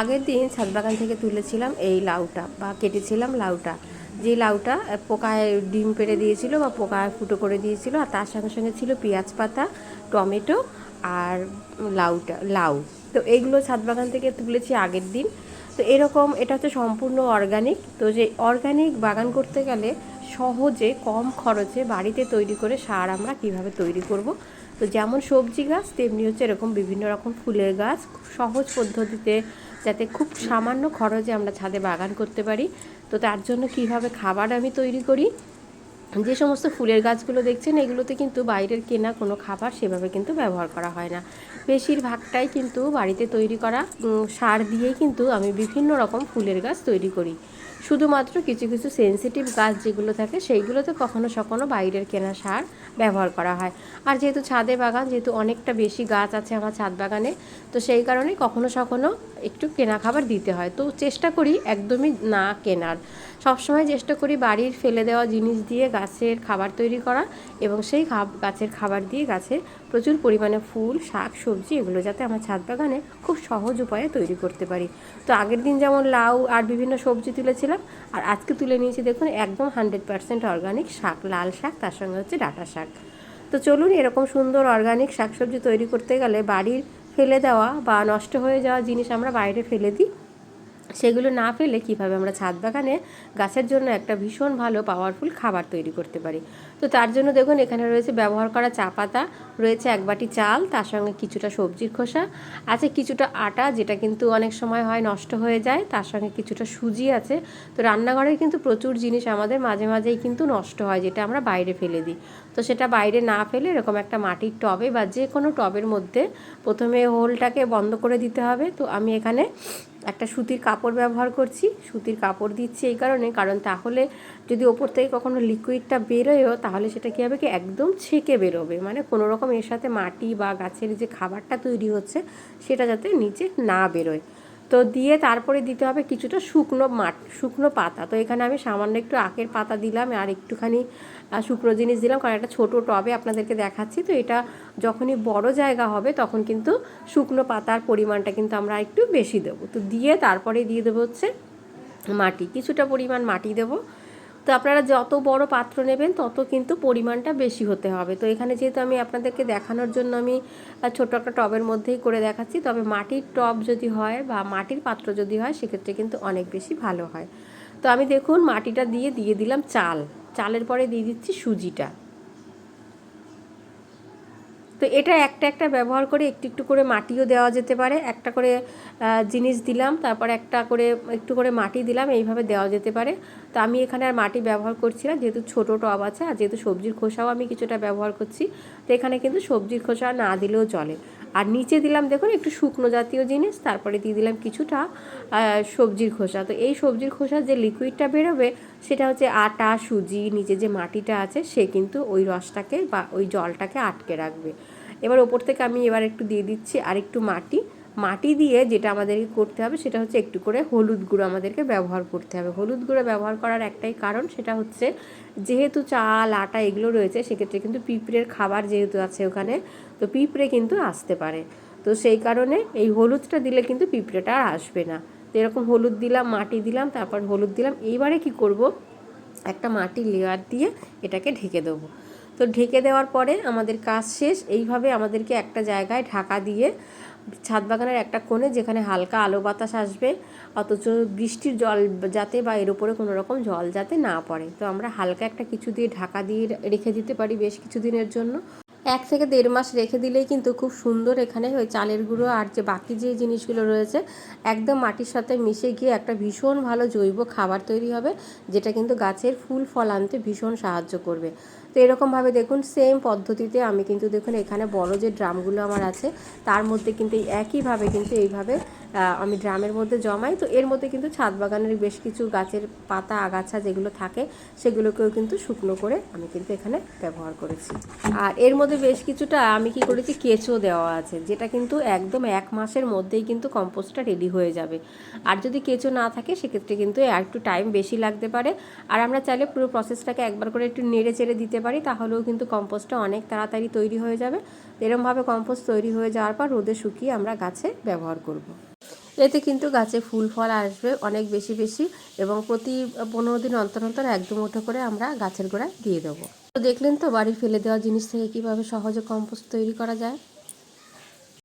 আগের দিন ছাদ বাগান থেকে তুলেছিলাম এই লাউটা বা কেটেছিলাম লাউটা। যে লাউটা পোকায় ডিম পেড়ে দিয়েছিল বা পোকায় ফুটো করে দিয়েছিল আর তার সঙ্গে সঙ্গে ছিল পেঁয়াজ পাতা, টমেটো আর লাউটা, লাউ। তো এইগুলো ছাদ বাগান থেকে তুলেছি আগের দিন। তো এরকম এটা হচ্ছে সম্পূর্ণ অর্গানিক তো যে অর্গানিক বাগান করতে গেলে সহজে, কম খরচে বাড়িতে তৈরি করে সার আমরা কীভাবে তৈরি করব? তো যেমন সবজি গাছ, তেমনি হচ্ছে এরকম বিভিন্ন রকম ফুলের গাছ। সহজ পদ্ধতিতে যাতে খুব সামান্য খরচে আমরা ছাদে বাগান করতে পারি। তো তার জন্য কীভাবে খাবার আমি তৈরি করি? যে সমস্ত ফুলের গাছগুলো দেখছেন, এগুলোতে কিন্তু বাইরের কেনা কোনো খাবার সেভাবে কিন্তু ব্যবহার করা হয় না। বেশিরভাগটাই কিন্তু বাড়িতে তৈরি করা সার দিয়েই কিন্তু আমি বিভিন্ন রকম ফুলের গাছ তৈরি করি। শুধুমাত্র কিছু কিছু সেনসিটিভ গাছ যেগুলো থাকে, সেইগুলোতে কখনো সখনো বাইরের কেনা সার ব্যবহার করা হয়। আর যেহেতু ছাদে বাগান, যেহেতু অনেকটা বেশি গাছ আছে আমার ছাদ বাগানে, তো সেই কারণে কখনো সখনো একটু কেনা খাবার দিতে হয়। তো চেষ্টা করি একদমই না কেনার। সবসময় চেষ্টা করি বাড়ির ফেলে দেওয়া জিনিস দিয়ে গাছের খাবার তৈরি করা এবং সেই গাছের খাবার দিয়ে গাছে প্রচুর পরিমাণে ফুল, শাক, সবজি এগুলো যাতে আমার ছাদ বাগানে খুব সহজ উপায়ে তৈরি করতে পারি। তো আগের দিন যেমন লাউ আর বিভিন্ন সবজি তুলেছিলাম আর আজকে তুলে নিয়েছি দেখুন, একদম হান্ড্রেড পারসেন্ট অর্গানিক শাক, লাল শাক, তার সঙ্গে হচ্ছে ডাটা শাক। তো চলুন এরকম সুন্দর অর্গানিক শাকসবজি তৈরি করতে গেলে বাড়ির ফেলে দেওয়া বা নষ্ট হয়ে যাওয়া জিনিস আমরা বাইরে ফেলে দিই। সেগুলো না ফেলে কীভাবে আমরা ছাদ বাগানে গাছের জন্য একটা ভীষণ ভালো পাওয়ারফুল খাবার তৈরি করতে পারি। তো তার জন্য দেখুন, এখানে রয়েছে ব্যবহার করা চা পাতা, রয়েছে এক বাটি চাল, তার সঙ্গে কিছুটা সবজির খোসা, আছে কিছুটা আটা, যেটা কিন্তু অনেক সময় হয় নষ্ট হয়ে যায়, তার সঙ্গে কিছুটা সুজি আছে। তো রান্নাঘরে কিন্তু প্রচুর জিনিস আমাদের মাঝে মাঝেই কিন্তু নষ্ট হয়, যেটা আমরা বাইরে ফেলে দিই। তো সেটা বাইরে না ফেলে এরকম একটা মাটির টবে বা যে কোনো টবের মধ্যে প্রথমে হোলটাকে বন্ধ করে দিতে হবে। তো আমি এখানে একটা সুতির কাপড় ব্যবহার করছি, সুতির কাপড় দিচ্ছি এই কারণে, কারণ তাহলে যদি ওপর থেকে কখনো লিকুইডটা বেরোয়ও, তাহলে সেটা কী হবে কি একদম ছেঁকে বেরোবে। মানে কোনো রকম এর সাথে মাটি বা গাছের যে খাবারটা তৈরি হচ্ছে, সেটা যাতে নিচে না বেরোয়। তো দিয়ে তারপরে দিতে হবে কিছুটা শুকনো মাট শুকনো পাতা। তো এখানে আমি সামান্য একটু আখের পাতা দিলাম আর একটুখানি শুকনো জিনিস দিলাম। কারণ একটা ছোটো টবে আপনাদেরকে দেখাচ্ছি। তো এটা যখনই বড় জায়গা হবে, তখন কিন্তু শুকনো পাতার পরিমাণটা কিন্তু আমরা একটু বেশি দেবো। তো দিয়ে তারপরে দিয়ে দেবো হচ্ছে মাটি। কিছুটা পরিমাণ মাটি দেবো। তো আপনারা যত বড় পাত্র নেবেন, তত কিন্তু পরিমাণটা বেশি হতে হবে। তো এখানে যেহেতু আমি আপনাদেরকে দেখানোর জন্য আমি ছোট একটা টবের মধ্যেই করে দেখাচ্ছি। তবে মাটির টব যদি হয় বা মাটির পাত্র যদি হয়, সেক্ষেত্রে কিন্তু অনেক বেশি ভালো হয়। তো আমি দেখুন, মাটিটা দিয়ে দিয়ে দিলাম চাল। চালের পরে দিয়ে দিচ্ছি সুজিটা। তো এটা একটা একটা ব্যবহার করে একটু একটু করে মাটিও দেওয়া যেতে পারে। একটা করে জিনিস দিলাম, তারপর একটা করে, একটু করে মাটি দিলাম, এইভাবে দেওয়া যেতে পারে। তো আমি এখানে আর মাটি ব্যবহার করছি না, যেহেতু ছোটো টব আছে, আর যেহেতু সবজির খোসাও আমি কিছুটা ব্যবহার করছি, তো এখানে কিন্তু সবজির খোসা না দিলেও চলে। আর নিচে দিলাম দেখুন একটু শুকনো জাতীয় জিনিস, তারপরে দিয়ে দিলাম কিছুটা সবজির খোসা। তো এই সবজির খোসা যে লিকুইডটা বেরোবে, সেটা হচ্ছে আটা, সুজি, নিচে যে মাটিটা আছে, সে কিন্তু ওই রসটাকে বা ওই জলটাকে আটকে রাখবে। এবার ওপর থেকে আমি এবার একটু দিয়ে দিচ্ছি আর একটু মাটি। মাটি দিয়ে যেটা আমাদেরকে করতে হবে সেটা হচ্ছে একটু করে হলুদ গুঁড়ো আমাদেরকে ব্যবহার করতে হবে। হলুদ গুঁড়ো ব্যবহার করার একটাই কারণ সেটা হচ্ছে যেহেতু চাল, আটা এগুলো রয়েছে সেক্ষেত্রে কিন্তু পিঁপড়ের খাবার যেহেতু আছে ওখানে, তো পিঁপড়ে কিন্তু আসতে পারে। তো সেই কারণে এই হলুদটা দিলে কিন্তু পিঁপড়েটা আর আসবে না। তো এরকম হলুদ দিলাম, মাটি দিলাম, তারপর হলুদ দিলাম, এইবারে কি করব? একটা মাটির লেয়ার দিয়ে এটাকে ঢেকে দেবো। তো ঢেকে দেওয়ার পরে আমাদের কাজ শেষ। এইভাবে আমাদেরকে একটা জায়গায় ঢাকা দিয়ে ছাদ বাগানের একটা কোণে যেখানে হালকা আলো বাতাস আসবে, অথচ বৃষ্টির জল যাতে বা এর উপরে কোনো রকম জল যাতে না পড়ে। তো আমরা হালকা একটা কিছু দিয়ে ঢাকা দিয়ে রেখে দিতে পারি বেশ কিছু দিনের জন্য। এক থেকে দেড় মাস রেখে দিলেই কিন্তু খুব সুন্দর এখানে ওই চালের গুঁড়ো আর যে বাকি যে জিনিসগুলো রয়েছে, একদম মাটির সাথে মিশে গিয়ে একটা ভীষণ ভালো জৈব খাবার তৈরি হবে, যেটা কিন্তু গাছের ফুল ফল আনতে ভীষণ সাহায্য করবে। তো এরকমভাবে দেখুন সেম পদ্ধতিতে আমি কিন্তু দেখুন এখানে বড় যে ড্রামগুলো আমার আছে, তার মধ্যে কিন্তু একইভাবে কিন্তু এইভাবে আমি ড্রামের মধ্যে জমাই। তো এর মধ্যে কিন্তু ছাদ বাগানের বেশ কিছু গাছের পাতা, আগাছা যেগুলো থাকে, সেগুলোকেও কিন্তু শুকনো করে আমি কিন্তু এখানে ব্যবহার করেছি। আর এর মধ্যে বেশ কিছুটা আমি কি করেছি, কেঁচো দেওয়া আছে, যেটা কিন্তু একদম এক মাসের মধ্যেই কিন্তু কম্পোস্টটা রেডি হয়ে যাবে। আর যদি কেঁচো না থাকে, সেক্ষেত্রে কিন্তু একটু টাইম বেশি লাগতে পারে। আর আমরা চাইলে পুরো প্রসেসটাকে একবার করে একটু নেড়ে চেড়ে দিতে পারি, তাহলেও কিন্তু কম্পোস্টটা অনেক তাড়াতাড়ি তৈরি হয়ে যাবে। এরমভাবে কম্পোস্ট তৈরি হয়ে যাওয়ার পর রোদে শুকিয়ে আমরা গাছে ব্যবহার করব। এতে কিন্তু গাছে ফুল ফল আসবে অনেক বেশি বেশি এবং প্রতি পনেরো দিন অন্তর অন্তর এক মুঠো করে আমরা গাছের গোড়ায় দিয়ে দেবো। তো দেখলেন তো বাড়ি ফেলে দেওয়া জিনিস থেকে কীভাবে সহজে কম্পোস্ট তৈরি করা যায়?